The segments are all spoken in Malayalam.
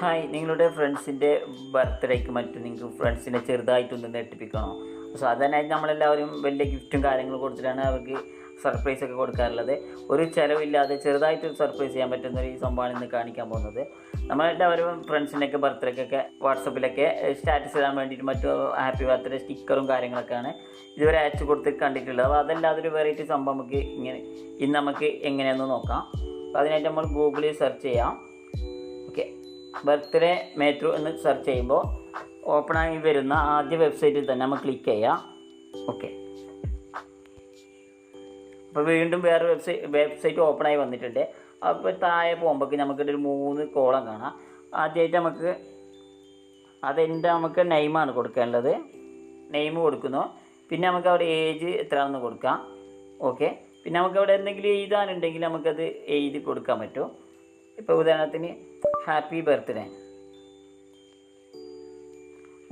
ഹായ് നിങ്ങളുടെ ഫ്രണ്ട്സിന്റെ ബർത്ത്ഡേക്ക് മറ്റും നിങ്ങൾക്ക് ഫ്രണ്ട്സിനെ ചെറുതായിട്ടൊന്ന് നെട്ടിപ്പിക്കണോ? സാധാരണയായിട്ട് നമ്മളെല്ലാവരും വലിയ ഗിഫ്റ്റും കാര്യങ്ങളും കൊടുത്തിട്ടാണ് അവർക്ക് സർപ്രൈസ് ഒക്കെ കൊടുക്കാറുള്ളത്. ഒരു ചിലവില്ലാതെ ചെറുതായിട്ട് സർപ്രൈസ് ചെയ്യാൻ പറ്റുന്ന ഒരു സംഭവമാണ് ഇന്ന് കാണിക്കാൻ പോകുന്നത്. നമ്മളെല്ലാവരും ഫ്രണ്ട്സിന്റെയൊക്കെ ബർത്ത്ഡേക്കൊക്കെ വാട്സപ്പിലൊക്കെ സ്റ്റാറ്റസ് ഇടാൻ വേണ്ടിയിട്ട് മറ്റു ഹാപ്പി ബർത്ത്ഡേ സ്റ്റിക്കറും കാര്യങ്ങളൊക്കെയാണ് ഇതുവരെ അയച്ചു കൊടുത്ത് കണ്ടിട്ടുള്ളത്. അപ്പോൾ അതല്ലാതെ ഒരു വെറൈറ്റി സംഭവം നമുക്ക് ഇങ്ങനെ ഇന്ന് നമുക്ക് എങ്ങനെയാണെന്ന് നോക്കാം. അപ്പോൾ അതിനായിട്ട് നമ്മൾ ഗൂഗിളിൽ സെർച്ച് ചെയ്യാം. ഓക്കെ ബർത്ത്ഡേ മേത്രു എന്ന് സെർച്ച് ചെയ്യുമ്പോൾ ഓപ്പണായി വരുന്ന ആദ്യ വെബ്സൈറ്റിൽ തന്നെ നമ്മൾ ക്ലിക്ക് ചെയ്യാം. ഓക്കെ അപ്പോൾ വീണ്ടും വേറെ വെബ്സൈറ്റ് വെബ്സൈറ്റ് ഓപ്പണായി വന്നിട്ടുണ്ട്. അപ്പോൾ താഴെ പോകുമ്പോഴേക്ക് നമുക്കിട്ടൊരു മൂന്ന് കോളം കാണാം. ആദ്യമായിട്ട് നമുക്ക് അതെന്റെ നമുക്ക് നെയിമാണ് കൊടുക്കേണ്ടത്. നെയിം കൊടുക്കുന്നു. പിന്നെ നമുക്ക് അവിടെ ഏജ് എത്രയാണെന്ന് കൊടുക്കാം. ഓക്കെ പിന്നെ നമുക്ക് അവിടെ എന്തെങ്കിലും എഴുതാനുണ്ടെങ്കിൽ നമുക്കത് എഴുതി കൊടുക്കാൻ പറ്റും. ഇപ്പോൾ ഉദാഹരണത്തിന് ഹാപ്പി ബർത്ത്ഡേ.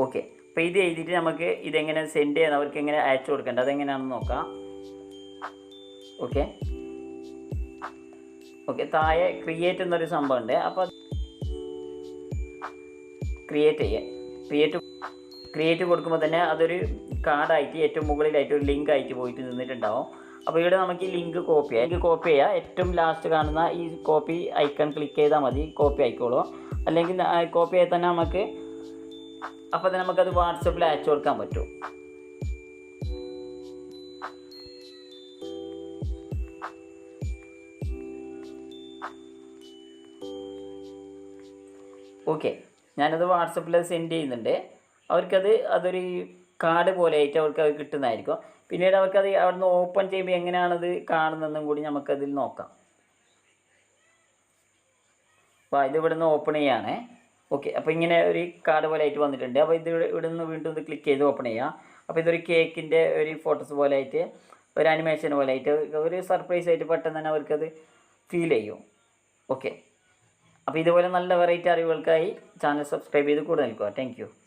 ഓക്കെ. അപ്പോൾ ഇത് എഴുതിയിട്ട് നമുക്ക് ഇതെങ്ങനെ സെൻഡ് ചെയ്യാൻ അവർക്ക് എങ്ങനെ അയച്ചു കൊടുക്കേണ്ടത് അതെങ്ങനെയാണെന്ന് നോക്കാം. ഓക്കെ. ഓക്കെ താഴെ ക്രിയേറ്റ് എന്നൊരു സംഭവം ഉണ്ട്. അപ്പോൾ ക്രിയേറ്റ് ചെയ്യാം. ക്രിയേറ്റ് ക്രിയേറ്റ് കൊടുക്കുമ്പോൾ തന്നെ അതൊരു കാർഡായിട്ട് ഏറ്റവും മുകളിലായിട്ട് ഒരു ലിങ്ക് ആയിട്ട് പോയിട്ട് നിന്നിട്ടുണ്ടാവും. അപ്പോൾ ഇവിടെ നമുക്ക് ഈ ലിങ്ക് കോപ്പി ചെയ്യാം. ലിങ്ക് കോപ്പി ചെയ്യുക ഏറ്റവും ലാസ്റ്റ് കാണുന്ന ഈ കോപ്പി ഐക്കൺ ക്ലിക്ക് ചെയ്താൽ മതി. കോപ്പി ആയിക്കോളൂ. അല്ലെങ്കിൽ കോപ്പി ആയി തന്നെ നമുക്ക് അപ്പോൾ തന്നെ നമുക്കത് വാട്സപ്പിൽ അയച്ചു കൊടുക്കാൻ പറ്റും. ഓക്കെ ഞാനത് വാട്സപ്പിൽ സെൻഡ് ചെയ്യുന്നുണ്ട്. അവർക്കത് അതൊരു കാർഡ് പോലെ ആയിട്ട് അവർക്ക് അത് കിട്ടുന്നതായിരിക്കും. പിന്നീട് അവർക്കത് അവിടെ നിന്ന് ഓപ്പൺ ചെയ്യുമ്പോൾ എങ്ങനെയാണത് കാണുന്നതെന്നും കൂടി നമുക്കതിൽ നോക്കാം. അപ്പോൾ ഇത് ഇവിടെ നിന്ന് ഓപ്പൺ ചെയ്യുകയാണേ. ഓക്കെ അപ്പോൾ ഇങ്ങനെ ഒരു കാർഡ് പോലെ ആയിട്ട് വന്നിട്ടുണ്ട്. അപ്പോൾ ഇത് ഇവിടെ നിന്ന് വീണ്ടും ഇത് ക്ലിക്ക് ചെയ്ത് ഓപ്പൺ ചെയ്യാം അപ്പോൾ ഇതൊരു കേക്കിന്റെ ഒരു ഫോട്ടോസ് പോലെ ആയിട്ട് ഒരു അനിമേഷൻ പോലെ ആയിട്ട് ഒരു സർപ്രൈസ് ആയിട്ട് പെട്ടെന്ന് തന്നെ അവർക്കത് ഫീൽ ചെയ്യും. ഓക്കെ അപ്പോൾ ഇതുപോലെ നല്ല വെറൈറ്റി അറിവുകൾക്കായി ചാനൽ സബ്സ്ക്രൈബ് ചെയ്ത് കൂടെ നിൽക്കുക. താങ്ക്